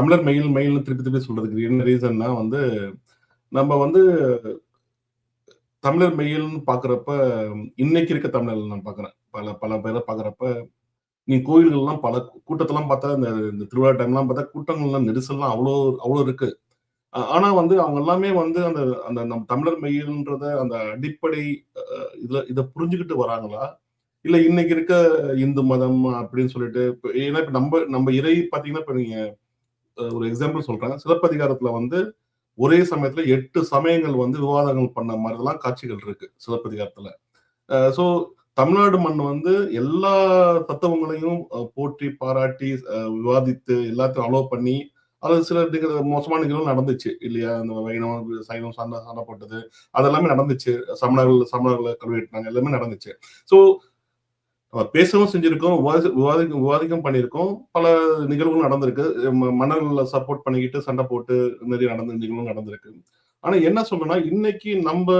தமிழர் மெயில் மெயில்னு திருப்பி திருப்பி சொல்றதுக்கு என்ன ரீசன்னா வந்து நம்ம வந்து தமிழர் மெயில்னு பாக்குறப்ப இன்னைக்கு இருக்க தமிழர் நான் பாக்குறேன். பல பல பேரை பாக்குறப்ப நீ கோயில்கள்லாம் பல கூட்டத்தெல்லாம் பார்த்தா இந்த இந்த திருவிழா டைம்லாம் பார்த்தா கூட்டங்கள்லாம் நெரிசல்லாம் அவ்வளோ அவ்வளோ இருக்கு. ஆனா வந்து அவங்க எல்லாமே வந்து அந்த அந்த நம்ம தமிழர் மெயில்ன்றத அந்த அடிப்படை இதுல இதை புரிஞ்சுக்கிட்டு வராங்களா? இல்ல இன்னைக்கு இருக்க இந்து மதம் அப்படின்னு சொல்லிட்டு ஏன்னா இப்ப நம்ம நம்ம இறை பாத்தீங்கன்னா இப்ப நீங்க ஒரு எக்ஸாம்பிள் சொல்றேன். சிலப்பதிகாரத்துல வந்து ஒரே சமயத்துல எட்டு சமயங்கள் வந்து விவாதங்கள் பண்ண மாதிரிலாம் காட்சிகள் இருக்கு சிலப்பதிகாரத்துல. ஸோ தமிழ்நாடு மண் வந்து எல்லா தத்துவங்களையும் போற்றி பாராட்டி விவாதித்து எல்லாத்தையும் அலோவ் பண்ணி அது சில மோசமான நிகழ்வு நடந்துச்சு. இல்லையா? இந்த வைணவம் சைவம் சண்டை சண்டை போட்டது அதெல்லாமே நடந்துச்சு. சமணர்கள் சமணர்களை கழுவிட்டாங்க எல்லாமே நடந்துச்சு. ஸோ பேசவும் செஞ்சிருக்கோம் விவாதி விவாதிக்கும் விவாதிக்கும் பண்ணியிருக்கோம். பல நிகழ்வுகள் நடந்திருக்கு. ம- மன்னர்களை சப்போர்ட் பண்ணிக்கிட்டு சண்டை போட்டு நிறைய நடந்த நிகழ்வும் நடந்திருக்கு. ஆனா என்ன சொல்லணும்னா இன்னைக்கு நம்ம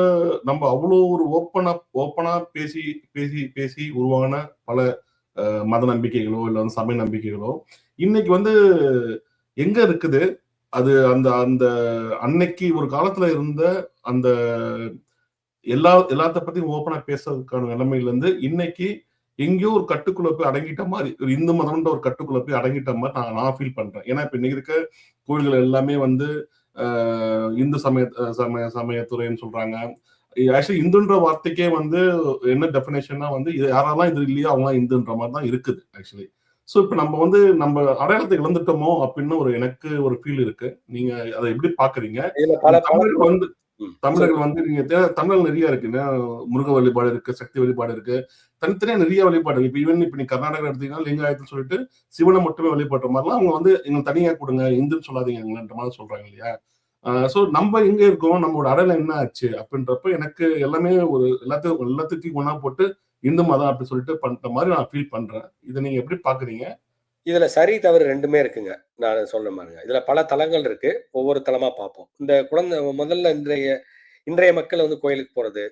நம்ம அவ்வளோ ஒரு ஓப்பனா ஓப்பனா பேசி பேசி பேசி உருவான பல மத நம்பிக்கைகளோ இல்லை வந்து சமய நம்பிக்கைகளோ இன்னைக்கு வந்து எங்க இருக்குது? அது அந்த அந்த அன்னைக்கு ஒரு காலத்துல இருந்த அந்த எல்லா எல்லாத்த பத்தியும் ஓப்பனா பேசுறதுக்கான நிலைமையில இருந்து இன்னைக்கு எங்கேயோ ஒரு கட்டுக்குள்ள போய் அடங்கிட்ட மாதிரி ஒரு இந்து மதம்ன்ற ஒரு கட்டுக்குள்ள போய் அடங்கிட்ட மாதிரி நான் நான் ஃபீல் பண்றேன். ஏன்னா இப்ப இன்னைக்கு இருக்க கோயில்கள் எல்லாமே வந்து இந்து சமய சமய சமயத்துறைன்னு சொல்றாங்க. ஆக்சுவலி இந்துன்ற வார்த்தைக்கே வந்து என்ன டெஃபினேஷன்னா வந்து இது யாரெல்லாம் இது இல்லையோ அவங்களாம் இந்துன்ற மாதிரி தான் இருக்குது ஆக்சுவலி ஸோ இப்போ நம்ம வந்து நம்ம அடையாளத்தை இழந்துட்டோமோ அப்படின்னு ஒரு எனக்கு ஒரு ஃபீல் இருக்கு. நீங்க அதை எப்படி பாக்குறீங்க? வந்து. தமிழர்கள் வந்து நீங்க தமிழர்கள் நிறைய இருக்கு என்ன முருக வழிபாடு இருக்கு சக்தி வழிபாடு இருக்கு. தனித்தனியா நிறைய வழிபாடு இப்ப ஈவன் இப்ப நீ கர்நாடகா எடுத்தீங்கன்னா லிங்காயத்துன்னு சொல்லிட்டு சிவனை மட்டுமே வழிபடுற மாதிரிலாம் அவங்க வந்து எங்களுக்கு தனியா கொடுங்க இந்துன்னு சொல்லாதீங்க எங்கன்ற மாதிரி சொல்றாங்க இல்லையா? ஸோ நம்ம எங்க இருக்கோம்? நம்மளோட அடையாளம் என்ன ஆச்சு? அப்படின்றப்ப எனக்கு எல்லாமே ஒரு எல்லாத்தையும் எல்லாத்துக்கும் ஒண்ணா போட்டு இந்து மதம் அப்படி சொல்லிட்டு பண்ற மாதிரி நான் ஃபீல் பண்றேன். இதை நீங்க எப்படி பாக்குறீங்க? இதுல சரி தவறு ரெண்டுமே இருக்குங்க. நான் சொல்ற மாதிரிங்க இதுல பல தலங்கள் இருக்கு. ஒவ்வொரு தலமா பார்ப்போம். இந்த குழந்தை முதல்ல இன்றைய இன்றைய மக்கள் வந்து கோயிலுக்கு போறது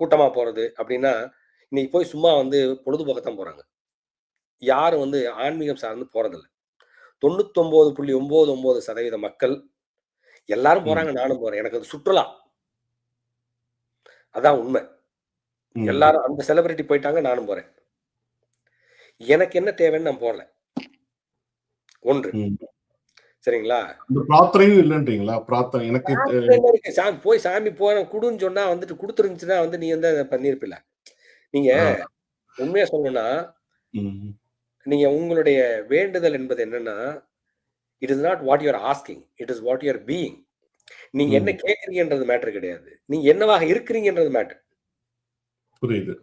கூட்டமா போறது அப்படின்னா இன்னைக்கு போய் சும்மா வந்து பொழுதுபோக்கத்தான் போறாங்க. யாரும் வந்து ஆன்மீகம் சார்ந்து போறதில்ல. தொண்ணூத்தொன்பது புள்ளி ஒன்பது ஒன்பது சதவீத மக்கள் எல்லாரும் போறாங்க நானும் போறேன். எனக்கு அது சுற்றுலா. அதான் உண்மை. எல்லாரும் அந்த செலிபிரிட்டி போயிட்டாங்க நானும் போறேன். எனக்கு என்ன தேவைன்னு நான் போடல. ஒன்று. சரிங்களா? இந்த பிரார்த்தனையும் இல்லைன்றீங்களா? பிரார்த்தனை எனக்கு சாமி போய் சாமி போன குடுன்னு சொன்னா வந்துட்டு கொடுத்துருந்துச்சுன்னா வந்து நீ வந்து அதை பண்ணிருப்பில்ல. நீங்க. உண்மையா சொல்லணும்னா நீங்க உங்களுடைய வேண்டுதல் என்பது என்னன்னா it is not what you are asking it is what you are being நீங்க. என்ன கேட்கறீங்கன்றது மேட்டர் கிடையாது. நீங்க என்னவாக இருக்கிறீங்கன்றது மேட்டர் புரியுது.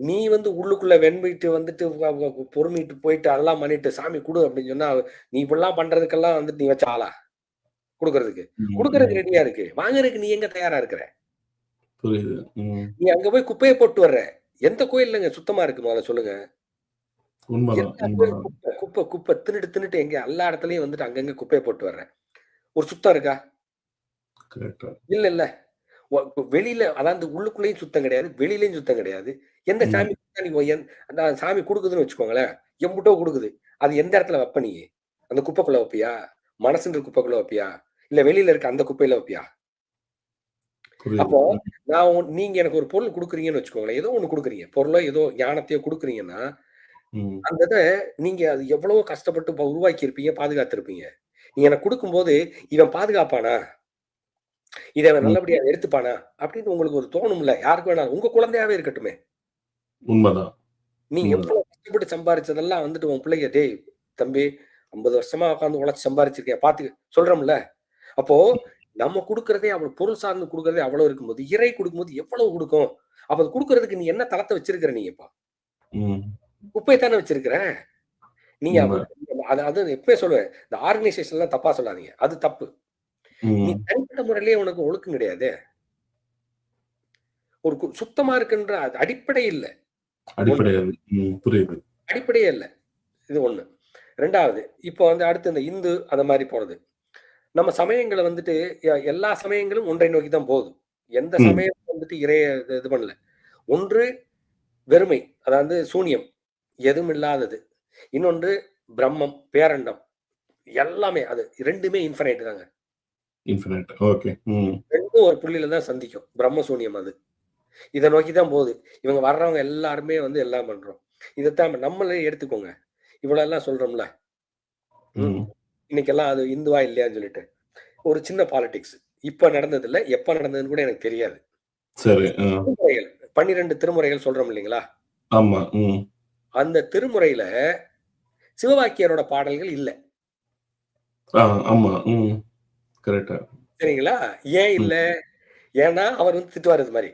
நீ வந்து உள்ளுக்குள்ள வெண்பிட்டு வந்துட்டு பொறுமிட்டு போயிட்டு அதெல்லாம் பண்ணிட்டு சாமி கொடு அப்படின்னு சொன்னா நீ இப்படிலாம் பண்றதுக்கெல்லாம் வந்துட்டு நீ வச்ச ஆளா? கொடுக்கறதுக்கு. கொடுக்கறதுக்கு. ரெடியா இருக்கு. வாங்குறதுக்கு நீ எங்க தயாரா இருக்கிற? நீ அங்க போய் குப்பையை போட்டு வர்ற. எந்த கோயில்லங்க சுத்தமா இருக்கு முதல்ல சொல்லுங்க. குப்பை குப்பை குப்பை தின்னுட்டு தின்னுட்டு எங்க எல்லா இடத்துலயும் வந்துட்டு அங்கங்க குப்பையை போட்டு வர்றேன் ஒரு சுத்தம் இருக்கா? இல்ல இல்ல. வெளியில அதாவது உள்ளுக்குள்ளேயும் சுத்தம் கிடையாது வெளியிலயும் சுத்தம் கிடையாது. எந்த. சாமி சாமி கொடுக்குதுன்னு வச்சுக்கோங்களேன் எம்புட்டோ கொடுக்குது. அது எந்த இடத்துல வைப்ப நீ? அந்த குப்பைக்குள்ள வைப்பியா? மனசுன்ற குப்பைக்குள்ள வைப்பியா? இல்ல வெளியில இருக்க அந்த குப்பையில வைப்பியா? அப்போ நான் நீங்க எனக்கு ஒரு பொருள் கொடுக்குறீங்கன்னு வச்சுக்கோங்களேன். ஏதோ ஒண்ணு கொடுக்குறீங்க. பொருளோ ஏதோ ஞானத்தையோ கொடுக்குறீங்கன்னா அந்த இதை நீங்க அது எவ்வளவோ கஷ்டப்பட்டு உருவாக்கி இருப்பீங்க பாதுகாத்திருப்பீங்க. நீ எனக்கு கொடுக்கும்போது இவன் பாதுகாப்பானா? இதை அவன். நல்லபடியா எடுத்துப்பானா? அப்படின்னு உங்களுக்கு ஒரு தோணும்ல. யாருக்கு வேணாலும். உங்க குழந்தையாவே இருக்கட்டுமே. உண்மைதான். நீ. எவ்வளவு கஷ்டப்பட்டு சம்பாரிச்சதெல்லாம் வந்துட்டு உன் பிள்ளைங்க டேய் தம்பி ஐம்பது வருஷமா உட்காந்து உழைச்சு சம்பாரிச்சிருக்கேன் பாத்து சொல்றோம்ல. அப்போ நம்ம கொடுக்கறதே அவ்வளவு பொருள் சார்ந்து கொடுக்கறதே அவ்வளவு இருக்கும்போது இறை கொடுக்கும்போது எவ்வளவு கொடுக்கும்? அப்ப அது கொடுக்கறதுக்கு நீ என்ன தளத்தை வச்சிருக்கிற நீ இப்போ? குப்பையை தானே வச்சிருக்கிற? நீங்க அது அது எப்பவே சொல்லுவேன். இந்த ஆர்கனைசேஷன் எல்லாம் தப்பா சொல்லாதீங்க. அது தப்பு. நீ தனிப்பட்ட முறையிலேயே உனக்கு ஒழுக்கம் கிடையாது. ஒரு சுத்தமா இருக்குன்ற அடிப்படை இல்ல. புரியுது. அடிப்படையே இல்ல. இது ஒண்ணு. ரெண்டாவது இப்போ வந்து அடுத்து இந்த இந்து அந்த மாதிரி போறது. நம்ம சமயங்களை வந்துட்டு எல்லா சமயங்களும் ஒன்றை நோக்கி தான் போகுது. எந்த. சமயம் வந்துட்டு இறைய இது- இது பண்ணல. ஒன்று வெறுமை அதாவது சூனியம். எதுவும் இல்லாதது. இன்னொன்று பிரம்மம் பேரண்டம். எல்லாமே அது ரெண்டுமே இன்ஃபனைட் தாங்க. இன்ஃபினிட் ஓகே ம் ரெண்டும் ஒரு புள்ளியில தான் சந்திக்கும். பிரம்ம சூன்யம் அது. இதை நோக்கி தான் போகுது. இவங்க வர்றவங்க எல்லாருமே வந்து எல்லாம் பண்றோம். இதைத்தான் நம்மளே எடுத்துக்கோங்க. இவ்வளவு எல்லாம் சொல்றோம்ல ம். இன்னைக்கெல்லாம் அது இந்துவா இல்லையான்னு சொல்லிட்டு. ஒரு சின்ன பாலிடிக்ஸ் இப்ப நடந்தது இல்ல எப்ப நடந்ததுன்னு கூட எனக்கு தெரியாது. பன்னிரெண்டு திருமுறைகள் சொல்றோம் இல்லைங்களா? ஆமா அந்த திருமுறையில சிவவாக்கியரோட பாடல்கள் இல்ல. ஆமா கரெக்டா சரிங்களா? ஏன் இல்ல? ஏன்னா அவர் வந்து திட்டுவார் இது மாதிரி.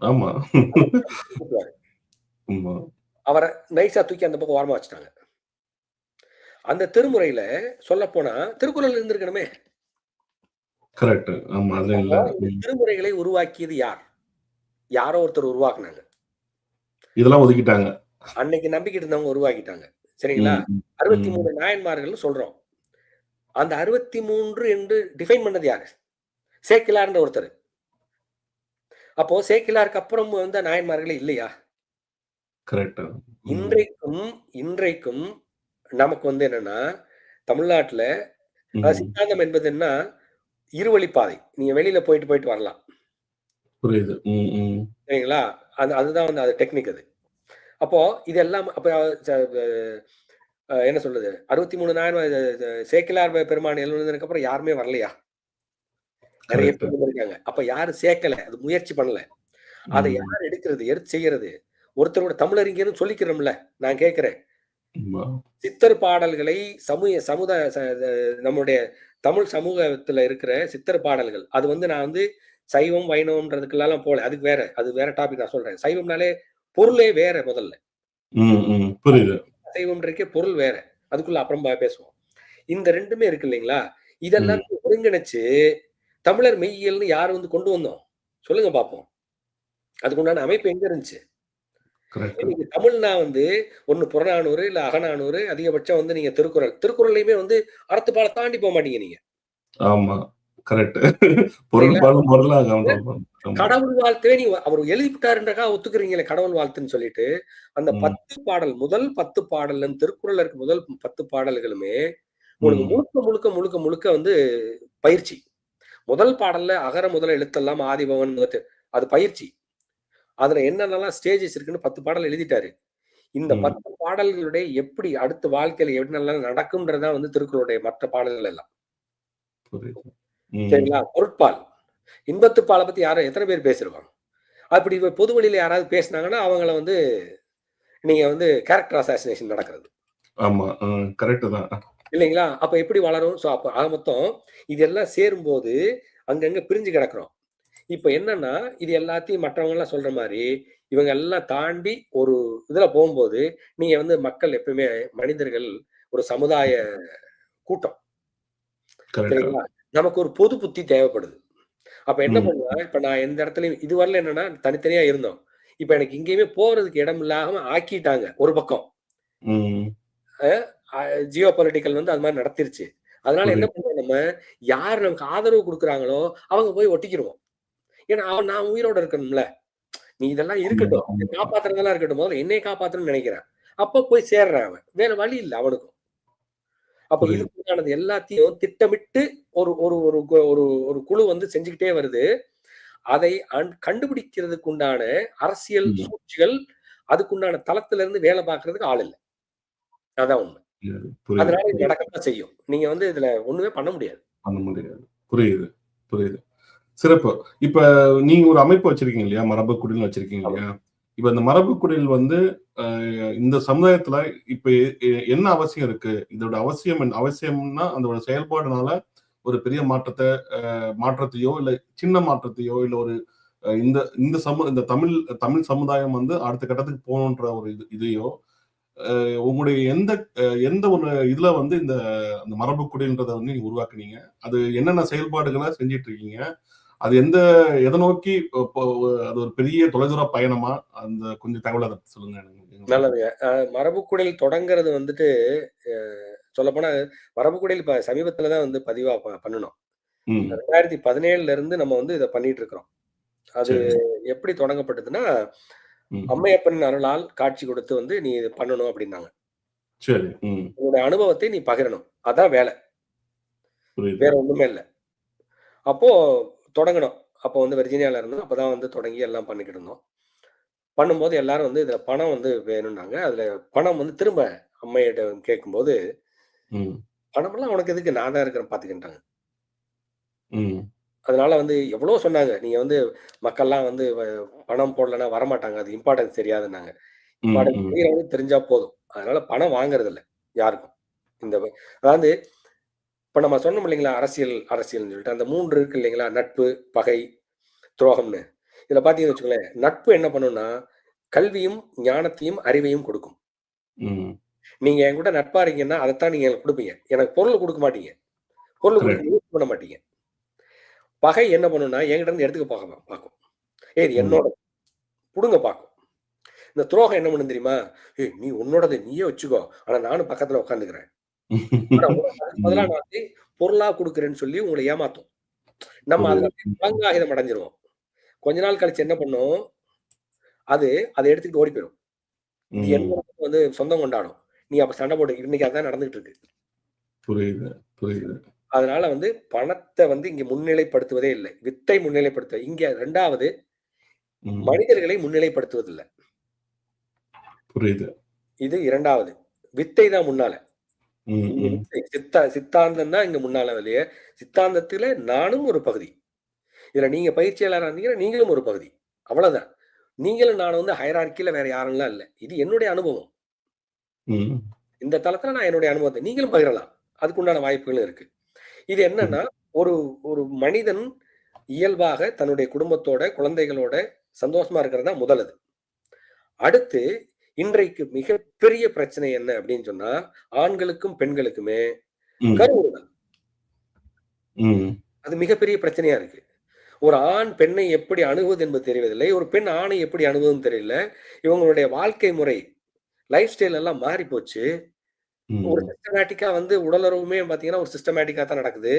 ஆமா. அவரை நைஸா தூக்கி அந்த பக்கம் ஓரமா வச்சுட்டாங்க. அந்த திருமுறையில சொல்ல போனா திருக்குறள் இருந்திருக்கணுமே. திருமுறைகளை உருவாக்கியது யார்? யாரோ ஒருத்தர் உருவாக்குனாங்க. இதெல்லாம் ஒதுக்கிட்டாங்க. அன்னைக்கு நம்பிக்கிட்டு இருந்தவங்க உருவாக்கிட்டாங்க. சரிங்களா? அறுபத்தி. மூணு நாயன்மார்கள்னு சொல்றோம். அந்த அறுபத்தி மூன்று என்று டிஃபைன் பண்ணது யாரு? சேக்கிலார்ன்ற ஒருத்தர். அப்போ சேக்கிலாருக்கு அப்புறம் வந்து நாயன்மார்களே இல்லையா. இன்றைக்கும் இன்றைக்கும் நமக்கு வந்து என்னன்னா தமிழ்நாட்டுல சித்தாந்தம் என்பது என்ன இருவழிப்பாதை. நீங்க வெளியில போயிட்டு போயிட்டு வரலாம். புரியுது. சரிங்களா? அது அதுதான் வந்து அது டெக்னிக் அது. அப்போ இதெல்லாம் அப்ப என்ன சொல்றது? அறுபத்தி மூணு நாயிரம் சேக்கிலார் பெருமான் எழுதுனதுக்கு அப்புறம் யாருமே வரலையா? நிறைய. பேர் இருக்காங்க அப்ப யாரும் சேர்க்கல அது முயற்சி பண்ணல. அதை. யார் எடுக்கிறது? எடுத்து செய்யறது? ஒருத்தரோட தமிழறிஞர்னு சொல்லிக்கிறோம்ல நான் கேட்கிறேன். சித்தர் பாடல்களை சமூக சமுதாய நம்முடைய தமிழ் சமூகத்துல இருக்கிற சித்தர் பாடல்கள். அது வந்து நான் வந்து சைவம் வைணவம்ன்றதுக்கெல்லாம் போல அதுக்கு வேற அது வேற டாபிக் நான் சொல்றேன். சைவம்னாலே பொருளே வேற முதல்ல. புரியுது. சைவம்ன்றக்கே பொருள் வேற. அதுக்குள்ள அப்புறம் பேசுவோம். இந்த ரெண்டுமே இருக்கு இல்லைங்களா? இதெல்லாம் ஒருங்கிணைச்சு தமிழர் மெய்யியல்னு யார் வந்து கொண்டு வந்தோம்? சொல்லுங்க பாப்போம். அதுக்குண்டான அமைப்பு எங்க இருந்துச்சு? தமிழ்னா வந்து ஒண்ணு புறநானூறு இல்ல அகநானூறு அதிகபட்சம் வந்து நீங்க திருக்குறள். திருக்குறளையுமே வந்து அறத்துப்பால தாண்டி போக மாட்டீங்க நீங்க. ஆமா. கரெக்ட். கடவுள் வாழ்த்தவே நீ அவர் எழுதிவிட்டாருன்றக்கா ஒத்துக்கிறீங்களே கடவுள் வாழ்த்துன்னு சொல்லிட்டு அந்த. பத்து பாடல் முதல் பத்து பாடல் திருக்குறள் இருக்க முதல் பத்து பாடல்களுமே உங்களுக்கு. முழுக்க முழுக்க முழுக்க முழுக்க வந்து பயிற்சி முதல் பாடல்ல அகர முதல எழுத்தெல்லாம் ஆதிபவன் அது பயிற்சி அதுல என்னென்னலாம் ஸ்டேஜஸ் இருக்குன்னு பத்து பாடல் எழுதிட்டாரு இந்த. பத்து பாடல்களுடைய எப்படி அடுத்த வாழ்க்கையில என்னெல்லாம் நடக்கும்ன்றதா வந்து திருக்குறளுடைய மற்ற பாடல்கள் எல்லாம். சரிங்களா? பொருட்பால். இன்பத்து பாலை பத்தி யாரும் எத்தனை பேர் பேசிருக்கோம்? அப்படி இப்ப பொது வழியில யாராவது பேசினாங்கன்னா அவங்கள வந்து நீங்க வந்து கேரக்டர் அசாசினேஷன் நடக்கிறது. ஆமா. கரெக்ட் தான். இல்லைங்களா? அப்ப எப்படி வளரும்? ஸோ அப்ப ஆக மொத்தம் இதெல்லாம் சேரும்போது அங்கங்க பிரிஞ்சு கிடக்குறோம். இப்ப என்னன்னா இது எல்லாத்தையும் மற்றவங்க எல்லாம் சொல்ற மாதிரி இவங்க எல்லாம் தாண்டி ஒரு இதுல போகும்போது நீங்க வந்து மக்கள் எப்பவுமே மனிதர்கள் ஒரு சமுதாய கூட்டம். சரிங்களா? நமக்கு ஒரு பொது புத்தி தேவைப்படுது. அப்ப என்ன ம். பண்ணுவா இப்ப நான் எந்த இடத்துலயும் இது வரல என்னன்னா தனித்தனியா இருந்தோம். இப்ப எனக்கு எங்கேயுமே போறதுக்கு இடம் இல்லாம ஆக்கிட்டாங்க ஒரு பக்கம். ஜியோ பொலிட்டிக்கல் வந்து அது மாதிரி நடத்திருச்சு. அதனால என்ன பண்ணுவோம் நம்ம? யார் நமக்கு ஆதரவு கொடுக்குறாங்களோ அவங்க போய் ஒட்டிக்கிருவோம். ஏன்னா அவன் நான் உயிரோட இருக்கணும்ல. நீ இதெல்லாம் இருக்கட்டும். காப்பாத்துறதெல்லாம் இருக்கட்டும். முதல்ல என்னைய காப்பாத்தணும்னு நினைக்கிறேன். அப்ப போய் சேர்றான் அவன். வேற வழி இல்லை அவனுக்கும். அப்ப புரியுது. இதுக்குண்டானது எல்லாத்தையும் திட்டமிட்டு ஒரு ஒரு ஒரு ஒரு ஒரு குழு வந்து செஞ்சுக்கிட்டே வருது. அதை கண்டுபிடிக்கிறதுக்கு உண்டான அரசியல். சூழ்ச்சிகள் அதுக்குண்டான தளத்துல இருந்து வேலை பார்க்கறதுக்கு ஆள் இல்லை. அதான் உண்மை. அதனால இது நடக்கத்தான் செய்யும். நீங்க வந்து இதுல ஒண்ணுமே பண்ண முடியாது. பண்ண முடியாது. புரியுது புரியுது. சிறப்பு. இப்ப நீங்க ஒரு அமைப்பு வச்சிருக்கீங்க இல்லையா? மரபு குடில் வச்சிருக்கீங்க இல்லையா? இப்ப இந்த மரபு குடில் வந்து இந்த சமுதாயத்துல இப்ப என்ன அவசியம் இருக்கு? இதோட அவசியம் என்ன- அவசியம்னா அதோட செயல்பாடுனால ஒரு பெரிய மாற்றத்தை மாற்றத்தையோ இல்ல சின்ன மாற்றத்தையோ இல்ல ஒரு அஹ், இந்த இந்த சமு இந்த தமிழ் தமிழ் சமுதாயம் வந்து அடுத்த கட்டத்துக்கு போகணுன்ற ஒரு இது இதையோ உங்களுடைய எந்த எந்த ஒரு இதுல வந்து இந்த அந்த மரபு குடின்றத வந்து நீங்க உருவாக்குனீங்க? அது என்னென்ன செயல்பாடுகளை செஞ்சிட்டு இருக்கீங்க அது எந்த எதை நோக்கி அது ஒரு பெரிய தொலைதூர பயணமா அந்த கொஞ்சம் தகவல் அதை சொல்லுங்க. நல்லதுங்க மரபுக்குடில் தொடங்குறது வந்துட்டு சொல்லப்போனா மரபுக்குடில் இப்ப சமீபத்துல தான் வந்து பதிவா பண்ணணும் ரெண்டாயிரத்தி பதினேழுல இருந்து நம்ம வந்து இதை பண்ணிட்டு இருக்கிறோம் அது. எப்படி தொடங்கப்பட்டதுன்னா அம்மையப்பன் அருளால் காட்சி கொடுத்து வந்து நீ இது பண்ணணும் அப்படின்னாங்க. உன்னுடைய அனுபவத்தை நீ பகிரணும். அதான் வேலை. வேற ஒண்ணுமே இல்ல. அப்போ தொடங்குனோம். அப்போ வந்து வெர்ஜீனியால இருந்தோம். அப்பதான் வந்து தொடங்கி எல்லாம் பண்ணிக்கிட்டு இருந்தோம். பண்ணும்போது எல்லாரும் வந்து இதுல பணம் வந்து வேணும்னாங்க. அதுல பணம் வந்து திரும்ப அம்மையிடம் கேட்கும்போது. "பணமெல்லாம் உனக்கு எதுக்கு? நான் தான் இருக்கிறேன் பார்த்துக்கன்ட்டாங்க." ம். அதனால வந்து எவ்வளவோ சொன்னாங்க. நீங்க வந்து மக்கள்லாம் வந்து பணம் போடலன்னா வரமாட்டாங்க. அது இம்பார்ட்டன்ஸ் தெரியாதுன்னாங்க. இம்பார்ட்டன்ஸ் தெரிஞ்சா போதும். அதனால பணம் வாங்குறதில்ல யாருக்கும். இந்த அதாவது இப்ப நம்ம சொன்னோம் இல்லைங்களா? அரசியல் அரசியல்னு சொல்லிட்டு. அந்த 3 இருக்கு இல்லைங்களா? நட்பு, பகை, துரோகம்னு. இதுல பார்த்தீங்கன்னு வச்சுக்கோங்களேன், நட்பு என்ன பண்ணும்னா, கல்வியும், ஞானத்தையும், அறிவையும் கொடுக்கும். நீங்க என் கூட நட்பா இருக்கீங்கன்னா, அதத்தான் நீங்க எனக்கு குடுப்பீங்க. எனக்கு பொருள் குடுக்க மாட்டீங்க. பொருள் குடுக்க. முயற்சி பண்ண மாட்டீங்க. பகை என்ன பண்ணும்னா, என்கிட்ட இருந்து எடுத்துக்க பாக்க பாக்கும். ஏய் இது ம். என்னோடது. புடுங்க பாக்கும். இந்த துரோகம் என்ன பண்ணும் தெரியுமா? ஏய் நீ உன்னோடது நீயே வச்சுக்கோ. ஆனா நானும் பக்கத்துல உட்காந்துக்கிறேன். ஆனா உனக்கு அதுக்கு பதிலா ம். நான் வந்து பொருளா குடுக்குறேன்னு சொல்லி உங்கள ஏமாத்தும். நம்ம அதுல புரியுது. ம். பங்காகிதம் அடைஞ்சிருவோம். கொஞ்ச நாள் கழிச்சு என்ன பண்ணும்? அது அத எடுத்துக்கிட்டு ஓடி போயிரும். இது ம். என்னோடதுன்னு வந்து சொந்தம் கொண்டாடும். நீ அப்ப சண்டை போடு. இன்னைக்கு அதான் நடந்துட்டு இருக்கு. புரியுது, புரியுது. அதனால வந்து பணத்த வந்து இங்க முன்னிலைப்படுத்துவதே இல்லை. வித்தை முன்னிலைப்படுத்த இங்க 2வது ம். மனிதர்களை முன்னிலைப்படுத்துவதில்ல. புரியுது. இது 2வது. வித்தை தான் முன்னால. சித்தா சித்தாந்தம் தான் இங்க முன்னால வெளிய. சித்தாந்தத்தில நானும் ஒரு பகுதி. இதுல நீங்க பயிற்சியாளரா இருந்தீங்கன்னா, நீங்களும் ஒரு பகுதி. அவ்வளவுதான். நீங்களும் நானும் வந்து ஹைரார்க்கில வேற யாரும்லாம் இல்ல. இது என்னுடைய அனுபவம். இந்த தளத்துல நான் என்னுடைய அனுபவத்த நீங்களும் பகிரலாம். அதுக்குண்டான வாய்ப்புகளும் இருக்கு. இது. என்னன்னா, ஒரு ஒரு மனிதன் இயல்பாக தன்னுடைய குடும்பத்தோட, குழந்தைகளோட சந்தோஷமா இருக்கிறது தான் முதலது. அடுத்து இன்றைக்கு மிகப்பெரிய பிரச்சனை என்ன அப்படின்னு சொன்னா, ஆண்களுக்கும், பெண்களுக்குமே ம். கருவுறுதல். ம். அது மிகப்பெரிய பிரச்சனையா இருக்கு. ஒரு ஆண் பெண்ணை எப்படி அணுகுவது என்பது தெரியவதில்லை. ஒரு பெண் ஆணை எப்படி அணுகுவதுன்னு தெரியல. இவங்களுடைய வாழ்க்கை முறை, லைஃப் ஸ்டைல் எல்லாம் மாறி போச்சு. ஒரு. சிஸ்டமேட்டிக்கா வந்து உடலுறவுமே பார்த்தீங்கன்னா, ஒரு சிஸ்டமேட்டிக்கா தான் நடக்குது.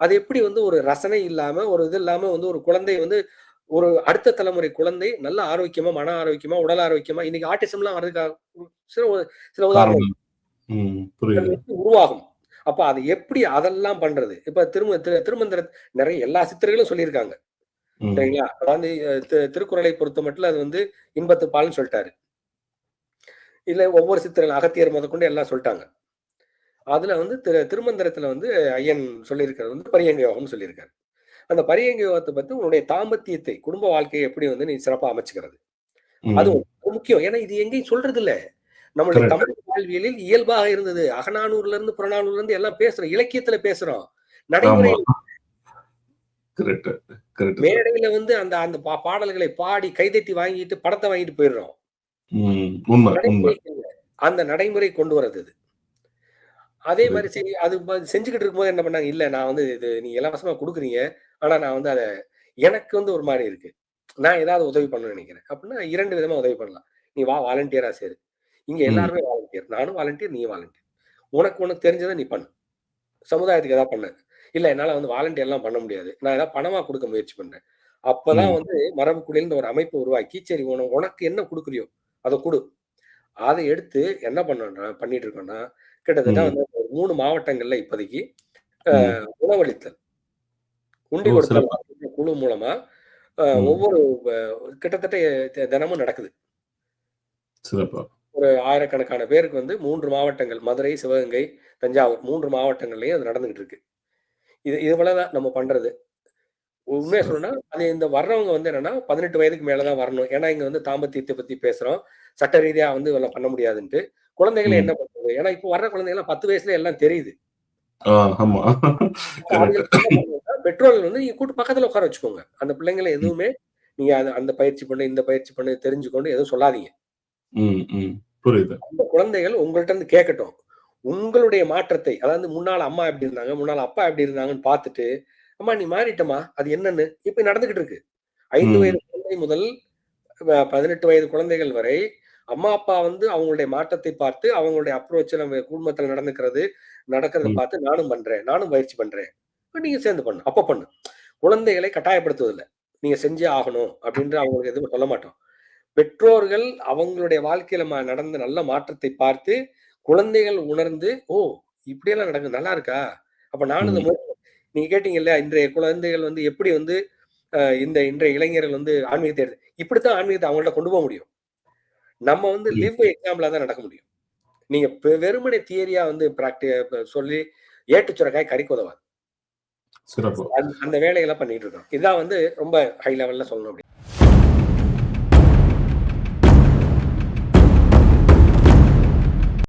அது எப்படி வந்து ஒரு ரசனை இல்லாம, ஒரு இது இல்லாம வந்து ஒரு குழந்தை வந்து ஒரு அடுத்த தலைமுறை குழந்தை நல்ல ஆரோக்கியமா, மன ஆரோக்கியமா, உடல் ஆரோக்கியமா இன்னைக்கு ஆட்டிசம்லாம் வர்றதுக்கா சில சில உதாரணம் உருவாகும்? அப்ப அது எப்படி அதெல்லாம் பண்றது? இப்ப திரும திரு திருமந்திர நெறைய எல்லா சித்தர்களும் சொல்லியிருக்காங்க. சரிங்களா? அதாவது திருக்குறளை பொறுத்தமட்டில அது வந்து இன்பத்து பால்ன்னு சொல்ட்டாரு. இதுல ஒவ்வொரு சித்தர்கள் அகத்தியர் முதற்கொண்டு எல்லாம் சொல்ட்டாங்க. அதுல வந்து திரு திருமந்திரத்துல வந்து ஐயன் சொல்லியிருக்கிறது வந்து பரியங்க யோகம்னு சொல்லியிருக்காரு. அந்த பரியங்க யோகத்த பத்தி உன்னுடைய தாம்பத்தியத்தை, குடும்ப வாழ்க்கைய எப்படி வந்து நீ சிறப்பா அமைச்சுக்கிறது. அது முக்கியம். ஏன்னா இது எங்கேயும் சொல்றது இல்ல. கரெக்ட். தமிழ் வாழ்வியலில் இயல்பாக இருந்தது. அகநானூறுல இருந்து, புறநானூறுல இருந்து எல்லாம் பேசுறோம். இலக்கியத்துல பேசுறோம். சார். மேடையில வந்து அந்த அந்த பாடல்களை பாடி கைதட்டி வாங்கிட்டு பணத்த வாங்கிட்டு போயிடுறோம். அந்த நடைமுறை கொண்டு வர்றது. அதே புரியுது. சரி அது ப செஞ்சுகிட்டு இருக்கும்போது என்ன பண்ணாங்க, இல்ல நான் வந்து இது நீங்க இலவசமா குடுக்குறீங்க. ஆனா நான் வந்து அத எனக்கு வந்து ஒரு மாரி இருக்கு. நான் ஏதாவது உதவி பண்ணணும்னு நெனைக்கிறேன். அப்டின்னா 2 விதமா உதவி பண்ணலாம். நீ வா வாலண்டியரா சேரு. இங்க. எல்லாருமே வாலண்டியர். நானும் வாலண்டியர், நீயும் வாலண்டியர். உனக்கு உனக்கு தெரிஞ்சத நீ பண்ணு. சமுதாயத்துக்கு ஏதாவது பண்ணு. இல்ல என்னால வந்து வாலண்டியர்லாம் பண்ண முடியாது. நான் ஏதாவது பணமா குடுக்க முயற்சி பண்றேன். அப்பதான். வந்து மரபுக்குடில்னு ஒரு அமைப்பு உருவாக்கி, சரி உன உனக்கு என்ன குடுக்குறியோ அத குடு. அத எடுத்து என்ன பண்ணோம்னா பண்ணிட்டு இருக்கோம்னா, கிட்டத்தட்ட. வந்து ஒரு 3 மாவட்டங்கள்ல இப்போதைக்கு. உணவளித்தல். உண்டி! கொடுத்தல் குழு மூலமா. ஒவ்வொரு கிட்டத்தட்ட தினமும் நடக்குது. ஒரு ஆயிரக்கணக்கான பேருக்கு வந்து 3 மாவட்டங்கள் மதுரை, சிவகங்கை, தஞ்சாவூர் 3 மாவட்டங்கள்லயும் அது நடந்துகிட்டு இருக்கு. இது இவ்வளவுதான் நம்ம பண்றது. உண்மைய. சொல்லணும்னா, அது இந்த வர்றவங்க வந்து என்னன்னா, 18 வயதுக்கு மேல தான் வரணும். ஏன்னா, இங்க வந்து தாம்பத்தியத்த பத்தி பேசுறோம். சட்ட ரீதியா வந்து இதெல்லாம் பண்ண முடியாதுன்ட்டு. குழந்தைகள. என்ன பண்றது? ஏன்னா, இப்போ வர்ற குழந்தைகள்லாம் 10 வயசுல எல்லாம் தெரியுது. பெற்றோர்கள் வந்து நீங்க கூட்டு பக்கத்துல உட்கார வச்சுக்கோங்க. அந்த பிள்ளைங்கள. எதுவுமே நீங்க அந்த பயிற்சி பண்ணு, இந்த பயிற்சி பண்ணு, தெரிஞ்சுக்கோன்னு எதுவும் சொல்லாதீங்க. புரியுது. அந்த குழந்தைகள் உங்கள்ட்ட இருந்து கேட்கட்டும். உங்களுடைய மாற்றத்தை, அதாவது முன்னால அம்மா எப்படி இருந்தாங்க, முன்னால அப்பா எப்படி இருந்தாங்கன்னு பார்த்துட்டு, அம்மா நீ மாறிட்டம்மா. அது என்னன்னு? இப்ப நடந்துகிட்டு இருக்கு. 5 ம். வயது குழந்தை முதல் 18 வயது குழந்தைகள் வரை, அம்மா, அப்பா வந்து அவங்களுடைய மாற்றத்தை பார்த்து, அவங்களுடைய அப்ரோச் நம்ம குடும்பத்துல நடந்துக்கிறது, நடக்கிறத. பார்த்து நானும் பண்றேன். நானும் பயிற்சி பண்றேன். நீங்க சேர்ந்து பண்ணு. அப்ப பண்ணு. குழந்தைகளை கட்டாயப்படுத்துவதில்ல. நீங்க செஞ்சே ஆகணும் அப்படின்ற அவங்களுக்கு எதுவும் சொல்ல மாட்டோம். பெற்றோர்கள் அவங்களுடைய வாழ்க்கையில ம நடந்த நல்ல மாற்றத்தை பார்த்து, குழந்தைகள் உணர்ந்து ஓ இப்படியெல்லாம் நடக்குது நல்லா இருக்கா அப்ப நானும் இந்த நீங்க கேட்டீங்க இல்லையா இன்றைய குழந்தைகள் வந்து எப்படி வந்து இந்த இன்றைய இளைஞர்கள் வந்து ஆன்மீகத்தை எடுத்து இப்படித்தான் ஆன்மீகத்தை அவங்கள்ட்ட கொண்டு போக முடியும் நம்ம வந்து. லிவ் எக்ஸாம்பிளா தான் நடக்க முடியும். நீங்க வெறுமனே தியரியா வந்து பிராக்டி சொல்லி ஏட்டு சுரக்காய் கறிக்கு உதவாது. அந்த- வேலைகளை பண்ணிட்டு இருக்கோம் இதான் வந்து ரொம்ப ஹை லெவல்ல சொல்லணும் அப்படி.